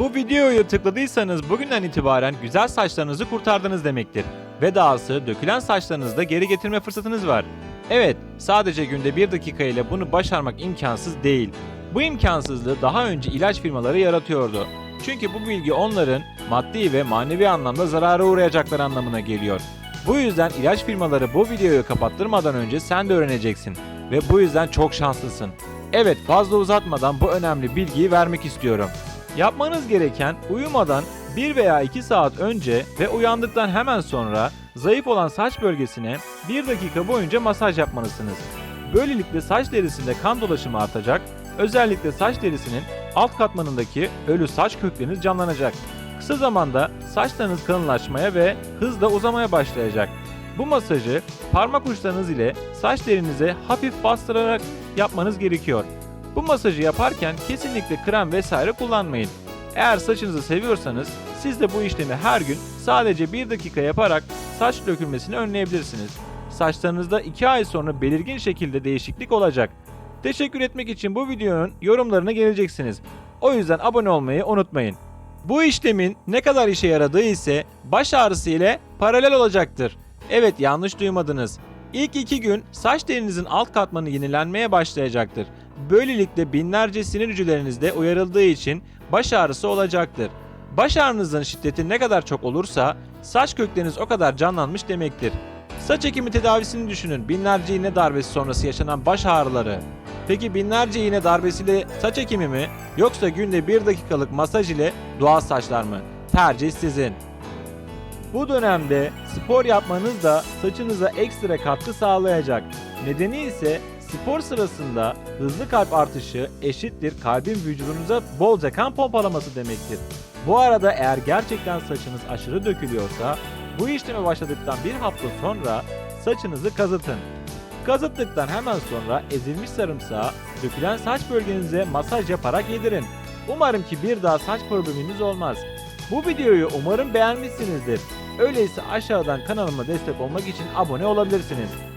Bu videoyu tıkladıysanız bugünden itibaren güzel saçlarınızı kurtardınız demektir. Ve dahası dökülen saçlarınızı da geri getirme fırsatınız var. Evet, sadece günde 1 dakika ile bunu başarmak imkansız değil. Bu imkansızlığı daha önce ilaç firmaları yaratıyordu. Çünkü bu bilgi onların maddi ve manevi anlamda zarara uğrayacakları anlamına geliyor. Bu yüzden ilaç firmaları bu videoyu kapattırmadan önce sen de öğreneceksin. Ve bu yüzden çok şanslısın. Evet fazla uzatmadan bu önemli bilgiyi vermek istiyorum. Yapmanız gereken uyumadan 1 veya 2 saat önce ve uyandıktan hemen sonra zayıf olan saç bölgesine 1 dakika boyunca masaj yapmalısınız. Böylelikle saç derisinde kan dolaşımı artacak, özellikle saç derisinin alt katmanındaki ölü saç kökleriniz canlanacak. Kısa zamanda saçlarınız kalınlaşmaya ve hızla uzamaya başlayacak. Bu masajı parmak uçlarınız ile saç derinize hafif bastırarak yapmanız gerekiyor. Bu masajı yaparken kesinlikle krem vesaire kullanmayın. Eğer saçınızı seviyorsanız siz de bu işlemi her gün sadece 1 dakika yaparak saç dökülmesini önleyebilirsiniz. Saçlarınızda 2 ay sonra belirgin şekilde değişiklik olacak. Teşekkür etmek için bu videonun yorumlarına geleceksiniz. O yüzden abone olmayı unutmayın. Bu işlemin ne kadar işe yaradığı ise baş ağrısı ile paralel olacaktır. Evet yanlış duymadınız. İlk iki gün saç derinizin alt katmanı yenilenmeye başlayacaktır. Böylelikle binlerce sinir hücrelerinizde uyarıldığı için baş ağrısı olacaktır. Baş ağrınızın şiddeti ne kadar çok olursa saç kökleriniz o kadar canlanmış demektir. Saç ekimi tedavisini düşünün. Binlerce iğne darbesi sonrası yaşanan baş ağrıları. Peki binlerce iğne darbesiyle saç ekimi mi yoksa günde 1 dakikalık masaj ile doğal saçlar mı? Tercih sizin. Bu dönemde spor yapmanız da saçınıza ekstra katkı sağlayacak. Nedeni ise spor sırasında hızlı kalp artışı eşittir kalbin vücudunuza bolca kan pompalaması demektir. Bu arada eğer gerçekten saçınız aşırı dökülüyorsa bu işleme başladıktan bir hafta sonra saçınızı kazıtın. Kazıttıktan hemen sonra ezilmiş sarımsağı dökülen saç bölgenize masaj yaparak yedirin. Umarım ki bir daha saç probleminiz olmaz. Bu videoyu umarım beğenmişsinizdir. Öyleyse aşağıdan kanalıma destek olmak için abone olabilirsiniz.